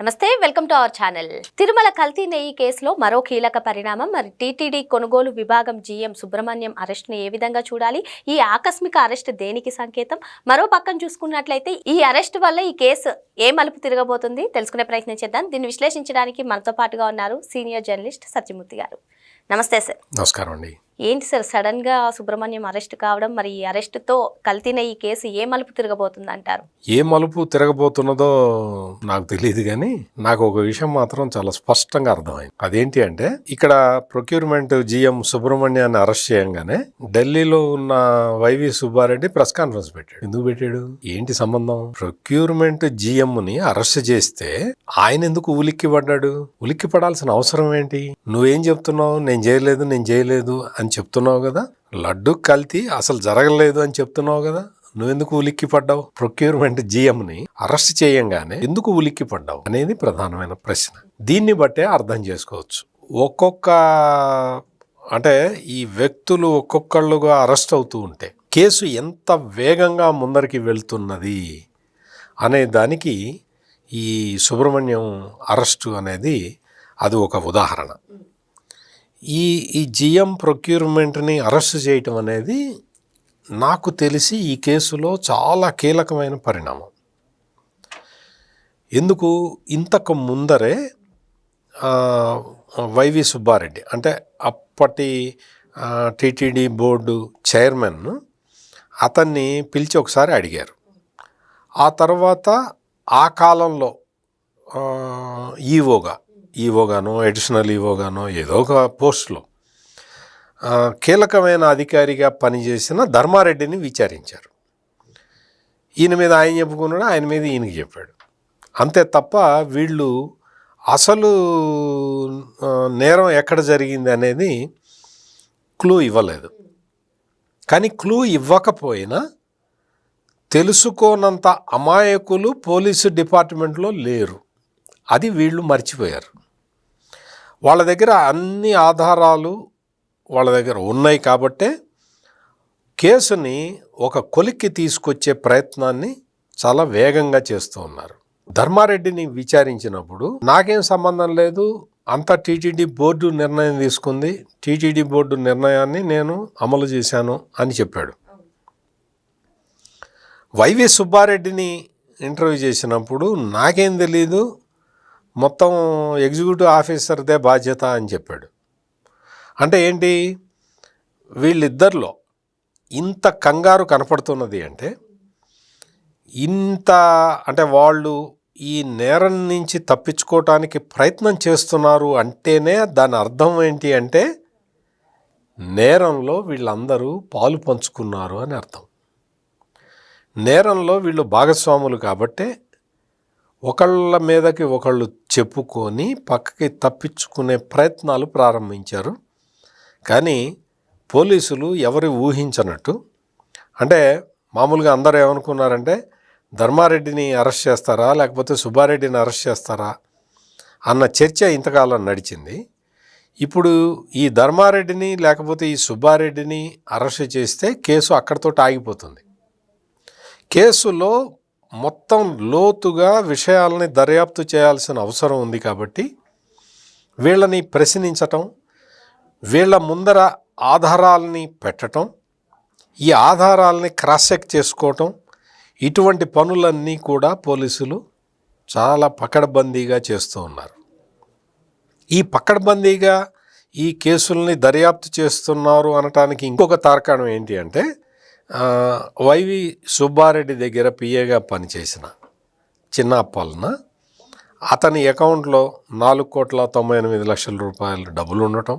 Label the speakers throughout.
Speaker 1: నమస్తే welcome to our channel. Tirumala కల్తీ నెయ్యి కేసులో మరో కీలక పరిణామం. మరి టీటీడీ కొనుగోలు విభాగం జీఎం సుబ్రహ్మణ్యం అరెస్ట్ను ఏ విధంగా చూడాలి? ఈ ఆకస్మిక అరెస్ట్ దేనికి సంకేతం? మరో పక్కన చూసుకున్నట్లయితే ఈ అరెస్ట్ వల్ల ఈ కేసు ఏ మలుపు తిరగబోతుంది? తెలుసుకునే ప్రయత్నం చేద్దాం. దీన్ని విశ్లేషించడానికి మనతో పాటుగా ఉన్నారు సీనియర్ జర్నలిస్ట్ సత్యమూర్తి గారు. నమస్తే సార్.
Speaker 2: నమస్కారం అండి.
Speaker 1: ఏంటి సార్? సడన్గా సుబ్రహ్మణ్యం అరెస్ట్ కావడం మరి ఈ అరెస్ట్తో ఈ కేసు ఏ మలుపు తిరగబోతుంది అంటారు
Speaker 2: ఏ మలుపు తిరగబోతున్నదో నాకు తెలియదు కానీ నాకు ఒక విషయం మాత్రం చాలా స్పష్టంగా అర్థమైంది. అదేంటి అంటే ఇక్కడ ప్రొక్యూర్మెంట్ జిఎం సుబ్రహ్మణ్యాన్ని అరెస్ట్ చేయంగానే ఢిల్లీలో ఉన్న వైవి సుబ్బారెడ్డి ప్రెస్ కాన్ఫరెన్స్ పెట్టాడు. ఎందుకు పెట్టాడు? ఏంటి సంబంధం? ప్రొక్యూర్మెంట్ జిఎం ని అరెస్ట్ చేస్తే ఆయన ఎందుకు ఉలిక్కి పడ్డాడు ఉలిక్కి పడాల్సిన అవసరం ఏంటి? నువ్వేం చెప్తున్నావు? నేను చేయలేదు నేను చేయలేదు అని చెప్తున్నావు కదా? లడ్డు కల్తీ అసలు జరగలేదు అని చెప్తున్నావు కదా? నువ్వెందుకు ఉలిక్కి పడ్డావు? ప్రొక్యూర్మెంట్ని అరెస్ట్ చేయంగానే ఎందుకు ఉలిక్కి పడ్డావు అనేది ప్రధానమైన ప్రశ్న. దీన్ని బట్టే అర్థం చేసుకోవచ్చు. ఒక్కొక్క అంటే ఈ వ్యక్తులు ఒక్కొక్కళ్ళుగా అరెస్ట్ అవుతూ ఉంటే కేసు ఎంత వేగంగా ముందరికి వెళ్తున్నది అనే దానికి ఈ సుబ్రహ్మణ్యం అరెస్టు అనేది అది ఒక ఉదాహరణ. ఈ ఈ జిఎం ప్రొక్యూర్మెంట్ని అరెస్ట్ చేయటం అనేది నాకు తెలిసి ఈ కేసులో చాలా కీలకమైన పరిణామం. ఎందుకు? ఇంతకు ముందరే వైవి సుబ్బారెడ్డి అంటే అప్పటి టీటీడీ బోర్డు చైర్మన్ అతన్ని పిలిచి ఒకసారి అడిగారు. ఆ తర్వాత ఆ కాలంలో ఈవోగా ఈవోగానో అడిషనల్ ఈవోగానో ఏదో ఒక పోస్ట్లో. కీలకమైన అధికారిగా పనిచేసిన ధర్మారెడ్డిని విచారించారు. ఈయన మీద ఆయన చెప్పుకున్నాడు? ఆయన మీద ఈయనకి చెప్పాడు. అంతే తప్ప వీళ్ళు అసలు నేరం ఎక్కడ జరిగింది అనేది క్లూ ఇవ్వలేదు. కానీ క్లూ ఇవ్వకపోయినా తెలుసుకోనంత అమాయకులు పోలీసు డిపార్ట్మెంట్లో లేరు. అది వీళ్ళు మర్చిపోయారు. వాళ్ళ దగ్గర అన్ని ఆధారాలు వాళ్ళ దగ్గర ఉన్నాయి కాబట్టే కేసుని ఒక కొలిక్కి తీసుకొచ్చే ప్రయత్నాన్ని చాలా వేగంగా చేస్తూ ఉన్నారు. ధర్మారెడ్డిని విచారించినప్పుడు నాకేం సంబంధం లేదు అంతా టీటీడీ బోర్డు నిర్ణయం తీసుకుంది టీటీడీ బోర్డు నిర్ణయాన్ని నేను అమలు చేశాను అని చెప్పాడు. వైవి సుబ్బారెడ్డిని ఇంటర్వ్యూ చేసినప్పుడు నాకేం తెలీదు మొత్తం ఎగ్జిక్యూటివ్ ఆఫీసర్దే బాధ్యత అని చెప్పాడు. అంటే ఏంటి? వీళ్ళిద్దరిలో ఇంత కంగారు కనపడుతున్నది అంటే ఇంత అంటే వాళ్ళు ఈ నేరం నుంచి తప్పించుకోవటానికి ప్రయత్నం చేస్తున్నారు అంటేనే దాని అర్థం ఏంటి అంటే నేరంలో వీళ్ళందరూ పాలు పంచుకున్నారు అని అర్థం. నేరంలో వీళ్ళు భాగస్వాములు కాబట్టే ఒకళ్ళ మీదకి ఒకళ్ళు చెప్పుకొని పక్కకి తప్పించుకునే ప్రయత్నాలు ప్రారంభించారు. కానీ పోలీసులు ఎవరు ఊహించనట్టు. అంటే మామూలుగా అందరూ ఏమనుకున్నారంటే ధర్మారెడ్డిని అరెస్ట్ చేస్తారా లేకపోతే సుబ్బారెడ్డిని అరెస్ట్ చేస్తారా అన్న చర్చ ఇంతకాలం నడిచింది. ఇప్పుడు ఈ ధర్మారెడ్డిని లేకపోతే ఈ సుబ్బారెడ్డిని అరెస్ట్ చేస్తే కేసు అక్కడితో ఆగిపోతుంది. కేసులో మొత్తం లోతుగా విషయాలని దర్యాప్తు చేయాల్సిన అవసరం ఉంది కాబట్టి వీళ్ళని ప్రశ్నించటం వీళ్ళ ముందర ఆధారాలని పెట్టటం ఈ ఆధారాలని క్రాస్ చెక్ చేసుకోవటం ఇటువంటి పనులన్నీ కూడా పోలీసులు చాలా పకడ్బందీగా చేస్తూ ఉన్నారు. ఈ పకడ్బందీగా ఈ కేసుల్ని దర్యాప్తు చేస్తున్నారు అనటానికి ఇంకొక తార్కాణం ఏంటి అంటే వైవి సుబ్బారెడ్డి దగ్గర పిఏగా పనిచేసిన చిన్న అప్పాలన అతని అకౌంట్లో నాలుగు కోట్ల తొంభై ఎనిమిది లక్షల రూపాయలు డబ్బులు ఉండటం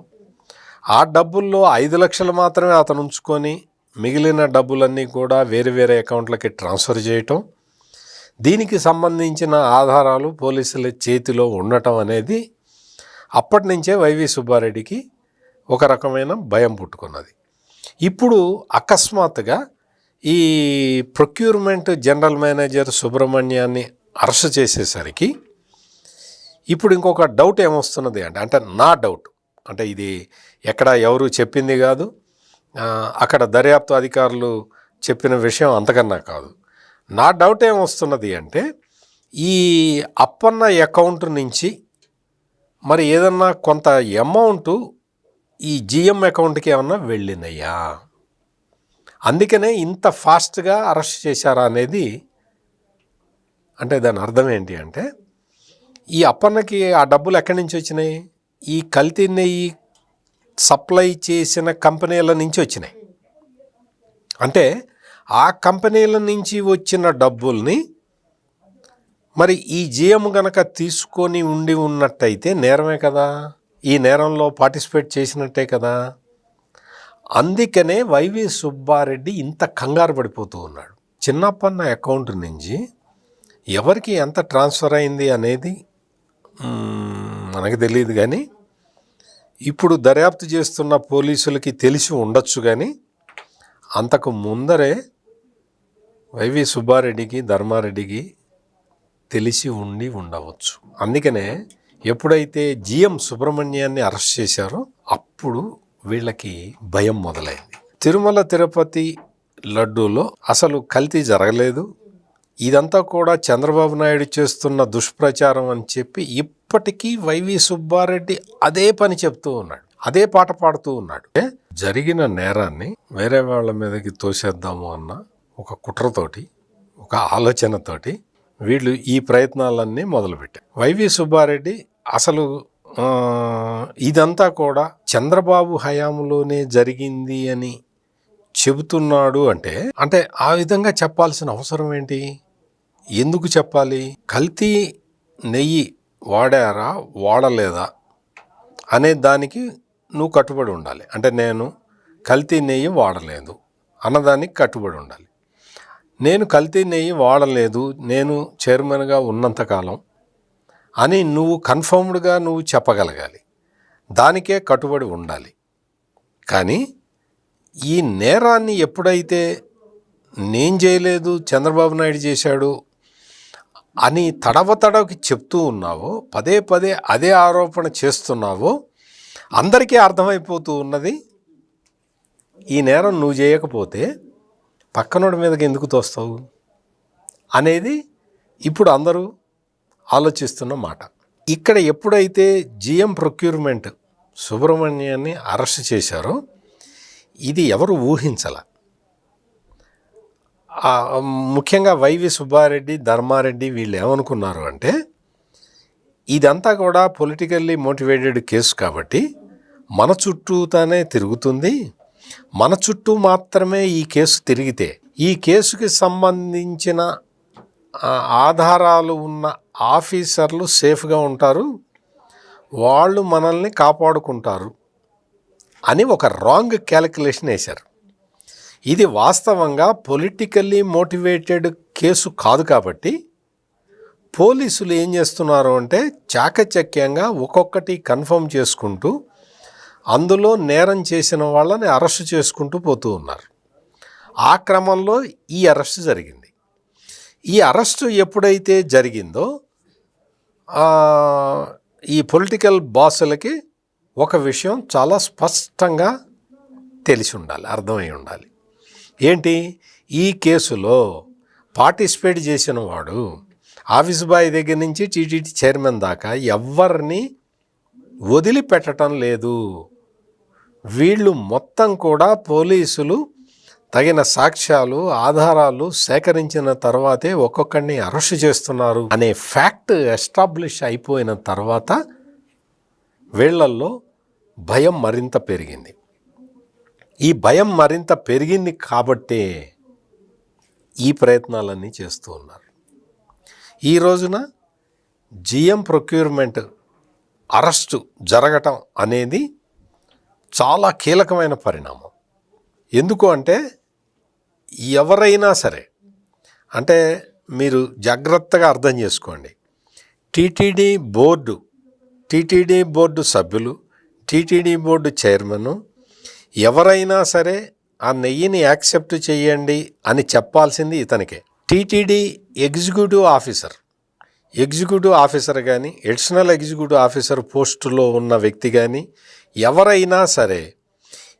Speaker 2: ఆ డబ్బుల్లో ఐదు లక్షలు మాత్రమే అతను ఉంచుకొని మిగిలిన డబ్బులన్నీ కూడా వేరే వేరే అకౌంట్లకి ట్రాన్స్ఫర్ చేయటం దీనికి సంబంధించిన ఆధారాలు పోలీసుల చేతిలో ఉండటం అనేది అప్పటి నుంచే వైవి సుబ్బారెడ్డికి ఒక రకమైన భయం పుట్టుకున్నది. ఇప్పుడు అకస్మాత్తుగా ఈ ప్రొక్యూర్మెంట్ జనరల్ మేనేజర్ సుబ్రహ్మణ్యాన్ని అరెస్ట్ చేసేసరికి ఇప్పుడు ఇంకొక డౌట్ ఏమొస్తున్నది అంటే అంటే నా డౌట్. అంటే ఇది ఎక్కడ ఎవరు చెప్పింది కాదు. అక్కడ దర్యాప్తు అధికారులు చెప్పిన విషయం అంతకన్నా కాదు. నా డౌట్ ఏమొస్తున్నది అంటే ఈ అప్పన్న అకౌంట్ నుంచి మరి ఏదన్నా కొంత అమౌంట్ ఈ జిఎం అకౌంట్కి ఏమన్నా వెళ్ళినయ్యా అందుకనే ఇంత ఫాస్ట్గా అరెస్ట్ చేశారా అనేది అంటే దాని అర్థం ఏంటి అంటే ఈ అప్పన్నకి ఆ డబ్బులు ఎక్కడి నుంచి వచ్చినాయి? ఈ కల్తీ నెయ్యి సప్లై చేసిన కంపెనీల నుంచి వచ్చినాయి. అంటే ఆ కంపెనీల నుంచి వచ్చిన డబ్బుల్ని మరి ఈ జిఎం గనక తీసుకొని ఉండి ఉన్నట్టయితే నేరమే కదా? ఈ నేరంలో పార్టిసిపేట్ చేసినట్టే కదా. అందుకనే వైవి సుబ్బారెడ్డి ఇంత కంగారు పడిపోతూ ఉన్నాడు. చిన్నప్పన్న అకౌంట్ నుంచి ఎవరికి ఎంత ట్రాన్స్ఫర్ అయింది అనేది మనకు తెలియదు కానీ ఇప్పుడు దర్యాప్తు చేస్తున్న పోలీసులకి తెలిసి ఉండొచ్చు కానీ అంతకు ముందరే వైవి సుబ్బారెడ్డికి ధర్మారెడ్డికి తెలిసి ఉండి ఉండవచ్చు. అందుకనే ఎప్పుడైతే జిఎం సుబ్రహ్మణ్యాన్ని అరెస్ట్ చేశారో అప్పుడు వీళ్ళకి భయం మొదలైంది. తిరుమల తిరుపతి లడ్డూలో అసలు కల్తీ జరగలేదు. ఇదంతా కూడా చంద్రబాబు నాయుడు చేస్తున్న దుష్ప్రచారం అని చెప్పి ఇప్పటికీ వైవి సుబ్బారెడ్డి అదే పని చెప్తూ ఉన్నాడు. అదే పాట పాడుతూ ఉన్నాడు. జరిగిన నేరాన్ని వేరే వాళ్ళ మీదకి తోసేద్దాము అన్న ఒక కుట్రతోటి ఒక ఆలోచనతోటి వీళ్ళు ఈ ప్రయత్నాలన్నీ మొదలుపెట్టారు. వైవి సుబ్బారెడ్డి అసలు ఇదంతా కూడా చంద్రబాబు హయాంలోనే జరిగింది అని చెబుతున్నాడు అంటే అంటే ఆ విధంగా చెప్పాల్సిన అవసరం ఏంటి? ఎందుకు చెప్పాలి? కల్తీ నెయ్యి వాడారా? వాడలేదా? అనే దానికి నువ్వు కట్టుబడి ఉండాలి. అంటే నేను కల్తీ నెయ్యి వాడలేదు అన్నదానికి కట్టుబడి ఉండాలి. నేను కల్తీ నెయ్యి వాడలేదు నేను చైర్మన్గా ఉన్నంతకాలం అని నువ్వు కన్ఫర్మ్డ్గా నువ్వు చెప్పగలగాలి. దానికే కట్టుబడి ఉండాలి. కానీ ఈ నేరాన్ని ఎప్పుడైతే నేను చేయలేదు చంద్రబాబు నాయుడు చేశాడు అని తడవ తడవకి చెప్తూ ఉన్నావో పదే పదే అదే ఆరోపణ చేస్తున్నావో అందరికీ అర్థమైపోతూ ఉన్నది. ఈ నేరం నువ్వు చేయకపోతే పక్కనోడి మీదకి ఎందుకు తోస్తావు? అనేది ఇప్పుడు అందరూ ఆలోచిస్తున్న మాట. ఇక్కడ ఎప్పుడైతే జిఎం ప్రొక్యూర్మెంట్ సుబ్రహ్మణ్యాన్ని అరెస్ట్ చేశారో ఇది ఎవరు ఊహించాల. ముఖ్యంగా వైవి సుబ్బారెడ్డి ధర్మారెడ్డి వీళ్ళు ఏమనుకున్నారు అంటే ఇదంతా కూడా పొలిటికల్లీ మోటివేటెడ్ కేసు కాబట్టి మన చుట్టూతానే తిరుగుతుంది. మన చుట్టూ మాత్రమే ఈ కేసు తిరిగితే ఈ కేసుకి సంబంధించిన ఆధారాలు ఉన్న ఆఫీసర్లు సేఫ్గా ఉంటారు. వాళ్ళు మనల్ని కాపాడుకుంటారు అని ఒక రాంగ్ క్యాలిక్యులేషన్ వేశారు. ఇది వాస్తవంగా పొలిటికల్లీ మోటివేటెడ్ కేసు కాదు కాబట్టి పోలీసులు ఏం చేస్తున్నారు అంటే చాకచక్యంగా ఒక్కొక్కటి కన్ఫర్మ్ చేసుకుంటూ అందులో నేరం చేసిన వాళ్ళని అరెస్ట్ చేసుకుంటూ పోతూ ఉన్నారు. ఆ క్రమంలో ఈ అరెస్ట్ జరిగింది. ఈ అరెస్టు ఎప్పుడైతే జరిగిందో ఈ పొలిటికల్ బాసులకి ఒక విషయం చాలా స్పష్టంగా తెలిసి ఉండాలి అర్థమై ఉండాలి. ఏంటి? ఈ కేసులో పార్టిసిపేట్ చేసిన వాడు ఆఫీస్ బాయ్ దగ్గర నుంచి టీటీడీ చైర్మన్ దాకా ఎవరిని వదిలిపెట్టడం లేదు. వీళ్ళు మొత్తం కూడా పోలీసులు తగిన సాక్ష్యాలు ఆధారాలు సేకరించిన తర్వాతే ఒక్కొక్కడిని అరెస్ట్ చేస్తున్నారు అనే ఫ్యాక్ట్ ఎస్టాబ్లిష్ అయిపోయిన తర్వాత వీళ్ళల్లో భయం మరింత పెరిగింది. ఈ భయం మరింత పెరిగింది కాబట్టే ఈ ప్రయత్నాలన్నీ చేస్తూ ఉన్నారు. ఈ రోజున జిఎం ప్రొక్యూర్మెంట్ అరెస్టు జరగటం అనేది చాలా కీలకమైన పరిణామం. ఎందుకు అంటే ఎవరైనా సరే అంటే మీరు జాగ్రత్తగా అర్థం చేసుకోండి. టీటీడీ బోర్డు టీటీడీ బోర్డు సభ్యులు టీటీడీ బోర్డు చైర్మన్ ఎవరైనా సరే ఆ నెయ్యిని యాక్సెప్ట్ చేయండి అని చెప్పాల్సింది ఇతనికే. TTD executive officer executive officer కానీ ఎడిషనల్ ఎగ్జిక్యూటివ్ ఆఫీసర్ పోస్టులో ఉన్న వ్యక్తి కానీ ఎవరైనా సరే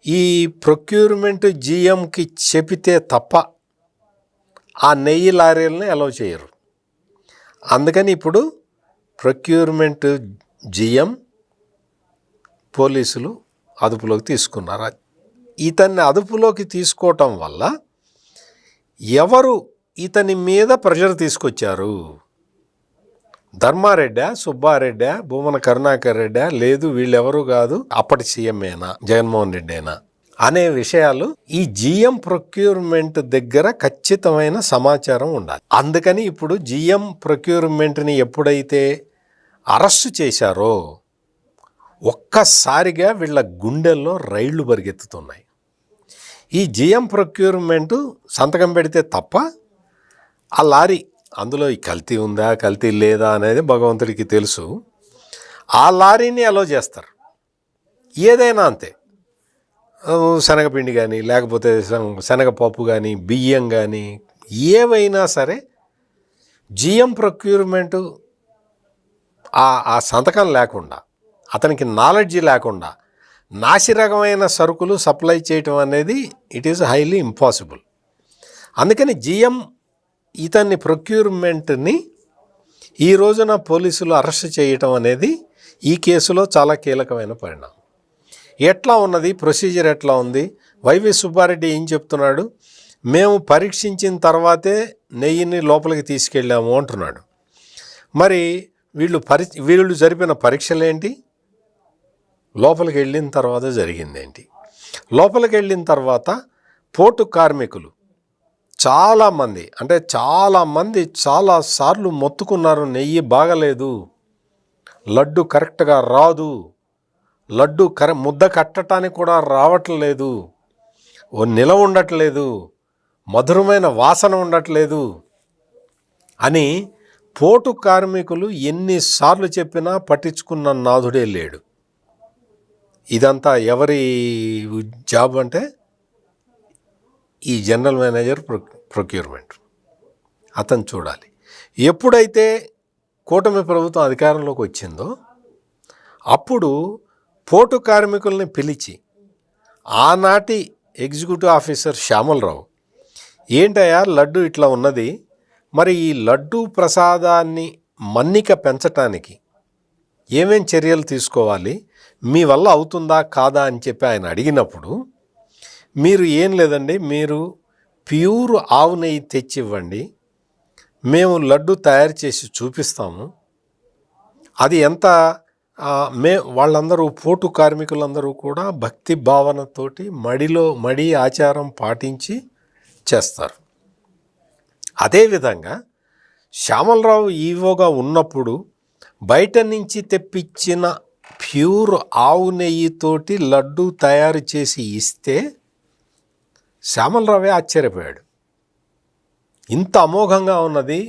Speaker 2: ఈ ప్రొక్యూర్మెంట్ జిఎంకి చెబితే తప్ప ఆ నెయ్యి లారీలను అలౌ చేయరు. అందుకని ఇప్పుడు ప్రొక్యూర్మెంట్ జిఎం పోలీసులు అదుపులోకి తీసుకున్నారు. ఇతన్ని అదుపులోకి తీసుకోవటం వల్ల ఎవరు ఇతని మీద ప్రెషర్ తీసుకొచ్చారు? ధర్మారెడ్డా సుబ్బారెడ్డా భూమన కరుణాకర్ రెడ్డా లేదు వీళ్ళెవరు కాదు అప్పటి సీఎంఏనా జగన్మోహన్ రెడ్డేనా అనే విషయాలు ఈ జిఎం ప్రొక్యూర్మెంట్ దగ్గర ఖచ్చితమైన సమాచారం ఉండాలి. అందుకని ఇప్పుడు జిఎం ప్రొక్యూర్మెంట్ని ఎప్పుడైతే అరెస్టు చేశారో ఒక్కసారిగా వీళ్ళ గుండెల్లో రైళ్ళు పరిగెత్తుతున్నాయి ఈ జిఎం ప్రొక్యూర్మెంట్ సంతకం పెడితే తప్ప ఆ లారీ అందులో ఈ కల్తీ ఉందా కల్తీ లేదా అనేది భగవంతుడికి తెలుసు. ఆ లారీని అలో చేస్తారు. ఏదైనా అంతే. శనగపిండి కానీ లేకపోతే శనగపప్పు కానీ బియ్యం కానీ ఏవైనా సరే జిఎం ప్రొక్యూర్మెంటు ఆ ఆ సంతకం లేకుండా అతనికి నాలెడ్జ్ లేకుండా నాసిరకమైన సరుకులు సప్లై చేయటం అనేది ఇట్ ఈస్ హైలీ ఇంపాసిబుల్ అందుకని జిఎం ఇతన్ని ప్రొక్యూర్మెంట్ని ఈ రోజున పోలీసులు అరెస్ట్ చేయటం అనేది ఈ కేసులో చాలా కీలకమైన పరిణామం. ఎట్లా ఉన్నది? ప్రొసీజర్ ఎట్లా ఉంది? వైవి సుబ్బారెడ్డి ఏం చెప్తున్నాడు? మేము పరీక్షించిన తర్వాతే నెయ్యిని లోపలికి తీసుకెళ్ళాము అంటున్నాడు. మరి వీళ్ళు పరి వీళ్ళు జరిపిన పరీక్షలేంటి? లోపలికి వెళ్ళిన తర్వాత జరిగిందేంటి? లోపలికి వెళ్ళిన తర్వాత పోటు కార్మికులు చాలామంది అంటే చాలామంది చాలాసార్లు మొత్తుకున్నారు నెయ్యి బాగలేదు లడ్డు కరెక్ట్గా రాదు లడ్డు కర ముద్ద కట్టడానికి కూడా రావట్లేదు ఓ నిల ఉండట్లేదు మధురమైన వాసన ఉండట్లేదు అని పోటు కార్మికులు ఎన్నిసార్లు చెప్పినా పట్టించుకున్న నాథుడే లేడు. ఇదంతా ఎవరి జాబ్ అంటే ఈ జనరల్ మేనేజర్ ప్రొ ప్రొక్యూర్మెంట్. అతను చూడాలి. ఎప్పుడైతే కూటమి ప్రభుత్వం అధికారంలోకి వచ్చిందో అప్పుడు పోటు కార్మికుల్ని పిలిచి ఆనాటి ఎగ్జిక్యూటివ్ ఆఫీసర్ శ్యామలరావు ఏంటయ్యా లడ్డు ఇట్లా ఉన్నది? మరి ఈ లడ్డు ప్రసాదాన్ని మన్నిక పెంచటానికి ఏమేం చర్యలు తీసుకోవాలి? మీ వల్ల అవుతుందా కాదా అని చెప్పి ఆయన అడిగినప్పుడు మీరు ఏం లేదండి మీరు ప్యూర్ ఆవు నెయ్యి తెచ్చివ్వండి. మేము లడ్డు తయారు చేసి చూపిస్తాము. అది ఎంత మే వాళ్ళందరూ పోటు కార్మికులందరూ కూడా భక్తి భావనతోటి మడిలో మడి ఆచారం పాటించి చేస్తారు. అదేవిధంగా శ్యామలరావు ఈవోగా ఉన్నప్పుడు బయట నుంచి తెప్పించిన ప్యూర్ ఆవు నెయ్యితోటి లడ్డు తయారు చేసి ఇస్తే శ్యామలరావే ఆశ్చర్యపోయాడు. ఇంత అమోఘంగా ఉన్నది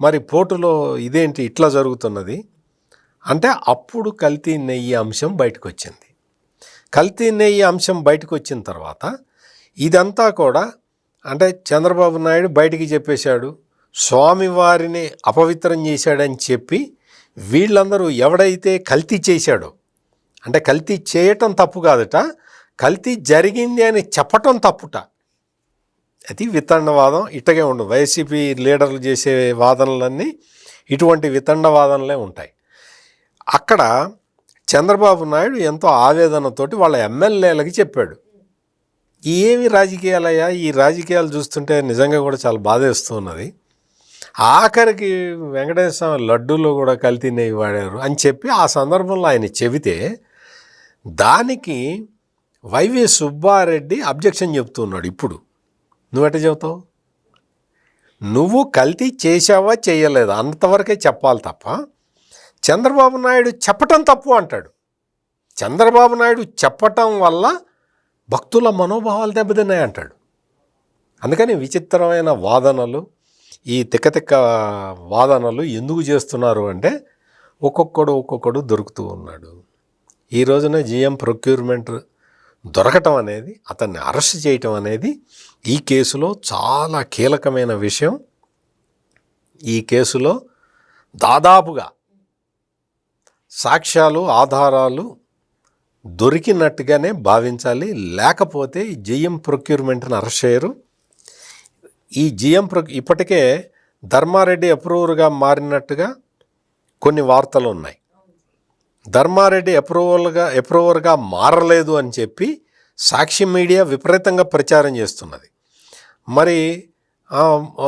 Speaker 2: మరి పోటులో ఇదేంటి ఇట్లా జరుగుతున్నది? అంటే అప్పుడు కల్తీ నెయ్యి అంశం బయటకు వచ్చింది కల్తీ నెయ్యి అంశం బయటకు వచ్చిన తర్వాత ఇదంతా కూడా అంటే చంద్రబాబు నాయుడు బయటికి చెప్పేశాడు స్వామివారిని అపవిత్రం చేశాడని చెప్పి వీళ్ళందరూ ఎవడైతే కల్తీ చేశాడో అంటే కల్తీ చేయటం తప్పు కాదట కల్తీ జరిగింది అని చెప్పటం తప్పుట. అది వితండవాదం. ఇట్టగే ఉండదు వైసీపీ లీడర్లు చేసే వాదనలన్నీ ఇటువంటి వితండవాదనలే ఉంటాయి. అక్కడ చంద్రబాబు నాయుడు ఎంతో ఆవేదనతోటి వాళ్ళ ఎమ్మెల్యేలకి చెప్పాడు. ఏమి రాజకీయాలయ్యా? ఈ రాజకీయాలు చూస్తుంటే నిజంగా కూడా చాలా బాధేస్తూ ఉన్నది ఆఖరికి వెంకటేశ్వర స్వామి లడ్డూలో కూడా కల్తీ నెయ్యి వాడారు అని చెప్పి ఆ సందర్భంలో ఆయన చెబితే దానికి వైవి సుబ్బారెడ్డి అబ్జెక్షన్ చెప్తున్నాడు ఇప్పుడు. నువ్వెట చెబుతావు? నువ్వు కల్తీ చేశావా చేయలేదా? అంతవరకే చెప్పాలి తప్ప. చంద్రబాబు నాయుడు చెప్పటం తప్పు అంటాడు. చంద్రబాబు నాయుడు చెప్పటం వల్ల భక్తుల మనోభావాలు దెబ్బతిన్నాయి అంటాడు. అందుకని విచిత్రమైన వాదనలు ఈ తిక్కతిక్క వాదనలు ఎందుకు చేస్తున్నారు అంటే ఒక్కొక్కడు ఒక్కొక్కడు దొరుకుతూ ఉన్నాడు. ఈ రోజున జిఎం ప్రొక్యూర్మెంట్ దొరకటం అనేది అతన్ని అరెస్ట్ చేయటం అనేది ఈ కేసులో చాలా కీలకమైన విషయం. ఈ కేసులో దాదాపుగా సాక్ష్యాలు ఆధారాలు దొరికినట్టుగానే భావించాలి. లేకపోతే జిఎం ప్రొక్యూర్మెంట్ని అరెస్ట్ చేయరు. ఈ జిఎం ప్రొ ఇప్పటికే ధర్మారెడ్డి అప్రూవర్గా మారినట్టుగా కొన్ని వార్తలు ఉన్నాయి. ధర్మారెడ్డి అప్రూవల్గా అప్రూవర్గా మారలేదు అని చెప్పి సాక్షి మీడియా విపరీతంగా ప్రచారం చేస్తున్నది. మరి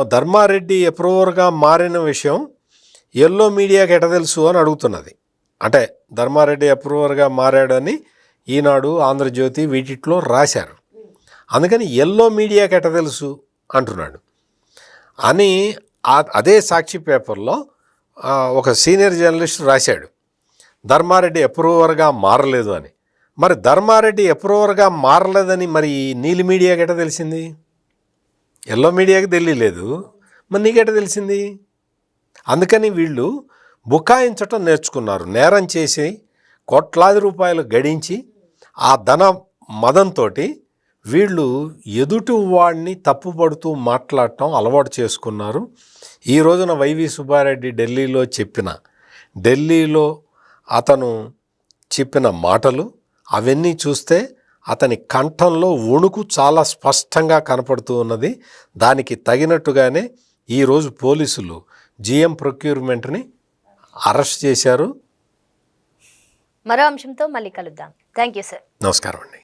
Speaker 2: ధర్మారెడ్డి అప్రూవర్గా మారిన విషయం ఎల్లో మీడియాకి ఎట తెలుసు అని అడుగుతున్నది. అంటే ధర్మారెడ్డి అప్రూవర్గా మారాడని ఈనాడు ఆంధ్రజ్యోతి వీటిట్లో రాశారు. అందుకని ఎల్లో మీడియాకి ఎట తెలుసు అంటున్నాడు. అని అదే సాక్షి పేపర్లో ఒక సీనియర్ జర్నలిస్ట్ రాశాడు. ధర్మారెడ్డి అప్రూవర్గా మారలేదు అని. మరి ధర్మారెడ్డి అప్రూవర్గా మారలేదని మరి ఈ నీలి మీడియాకి ఎట తెలిసింది? ఎల్లో మీడియాకి తెలియలేదు. మరి నీకెట తెలిసింది? అందుకని వీళ్ళు బుకాయించటం నేర్చుకున్నారు. నేరం చేసి కోట్లాది రూపాయలు గడించి ఆ ధన మదంతో వీళ్ళు ఎదుటి వాడిని తప్పుపడుతూ మాట్లాడటం అలవాటు చేసుకున్నారు. ఈ రోజున వైవి సుబ్బారెడ్డి ఢిల్లీలో చెప్పిన ఢిల్లీలో అతను చెప్పిన మాటలు అవన్నీ చూస్తే అతని కంఠంలో వణుకు చాలా స్పష్టంగా కనపడుతూ ఉన్నది. దానికి తగినట్టుగానే ఈరోజు పోలీసులు జిఎం ప్రొక్యూర్మెంట్ని అరెస్ట్ చేశారు.
Speaker 1: మరో అంశంతో మళ్ళీ కలుద్దాం. Thank you sir.
Speaker 2: నమస్కారం అండి.